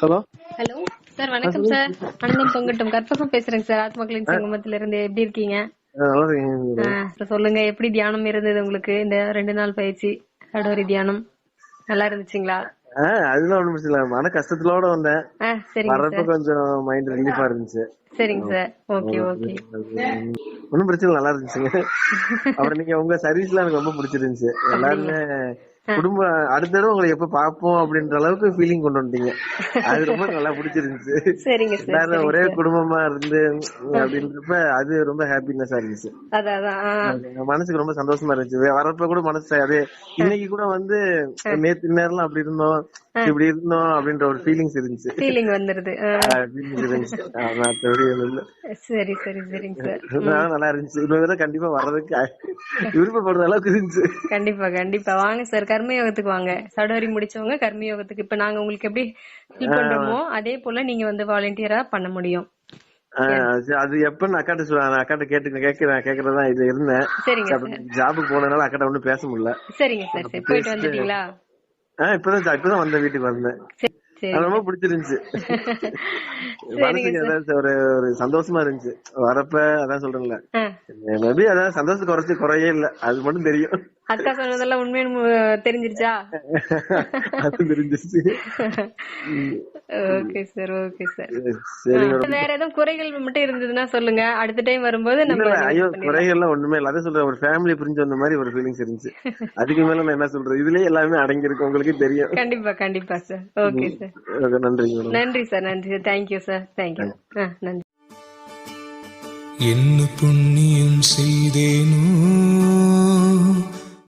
வணக்கம் சார். ஆனந்தம் பொங்கட்டும் கற்பகம் பேசுறேங்க சார். ஆத்மக்களின் சங்கமத்துல இருந்து எப்படி இருக்கீங்க? சொல்லுங்க எப்படி தியானம் இருந்தது உங்களுக்கு? இந்த ரெண்டு நாள் பயிற்சி கடோரி தியானம் நல்லா இருந்துச்சுங்களா? அதெல்லாம் ஒண்ணும் பிரச்சனை மன கஷ்டத்திலோட வந்தேன். சார். கொஞ்சம் மைண்ட் ரிலீஃபா இருந்துச்சு. சரிங்க சார். Okay okay. ஒன்னும் பிரச்சனை நல்லா இருந்துச்சுங்க. அப்புறம் நீங்க உங்க சர்வீஸ்லாம் எனக்கு ரொம்ப பிடிச்சிருந்துச்சு. எல்லாருமே குடும்ப அடுத்த தடவை உங்களை எப்ப பாப்போம் அப்படின்ற அளவுக்கு ஃபீலிங் கொண்டு வந்துட்டீங்க. அது ரொம்ப நல்லா பிடிச்சிருந்துச்சு. சரிங்க சார் ஒரே குடும்பமா இருந்து அப்படின்றப்ப அது ரொம்ப ஹாப்பினஸா இருந்துச்சு. மனசுக்கு ரொம்ப சந்தோஷமா இருந்துச்சு. வரப்ப கூட மனசு அது இன்னைக்கு கூட வந்து நேத்து நேரம் அப்படி இருந்தோம் இப்படி இருந்தோம் அப்படின்ற ஒரு ஃபீலிங்ஸ் இருந்துச்சு. ஃபீலிங் வந்துருது. சரி சரி சரிங்க சார். நல்லா இருந்துச்சு. இன்னொரு கண்டிப்பா வர்றதுக்கு விருப்பப்படுற அளவுக்கு இருந்துச்சு. கண்டிப்பா கண்டிப்பா. வாங்க சார் கர்மயோகத்துக்கு வாங்க. சடோரி முடிச்சவங்க கர்மயோகத்துக்கு. இப்ப நாங்க உங்களுக்கு எப்படி ஹெல்ப் பண்றோமோ அதே போல நீங்க வந்து வாலண்டியரா பண்ண முடியும். அது எப்ப நான் அக்காட்ட சொல்ல நான் அக்காட்ட கேட்டு கேட்கிறேன். கேக்குறதா இது இருந்தேன் ஜாபுக்கு போனதுனால அக்காட்ட ஒண்ணும் பேச முடியல. சரிங்க சார் போயிட்டு வந்துட்டீங்களா? இப்பதான் இப்பதான் வந்தேன் வீட்டுக்கு வந்தேன். ரொம்ப பிடிச்சிருந்துச்சு. மனசுக்கு ஒரு ஒரு சந்தோஷமா இருந்துச்சு. வரப்ப அதான் சொல்றேன்ல. மேபி அதான் சந்தோஷம் குறைச்சு குறையே இல்ல. அது மட்டும் தெரியும். அக்கா சொன்னதெல்லாம் உண்மைன்னு தெரிஞ்சிருச்சா? அது தெரிஞ்சிருச்சு. Okay sir okay sir. வேற எதுவும் குறைகள் மட்டும் இருந்ததுன்னா சொல்லுங்க. அடுத்த டைம் வரும்போது நம்ம ஐயோ பண்ணிடலாம். குறைகள்லாம் ஒண்ணுமே இல்ல. அதான் சொல்றேன் ஒரு ஃபேமிலி புரிஞ்சு வந்த மாதிரி ஒரு ஃபீலிங்ஸ் இருந்துச்சு. அதுக்கு மேல நான் என்ன சொல்றது? இதுலயே எல்லாமே அடங்கி இருக்கு உங்களுக்கு தெரியும். கண்டிப்பா கண்டிப்பா சார். Okay sir. நன்றி மேடம் நன்றி சார் நன்றி. Sir. Thank you sir thank you நன்றி. என்ன புண்ணியம் செய்தேனோ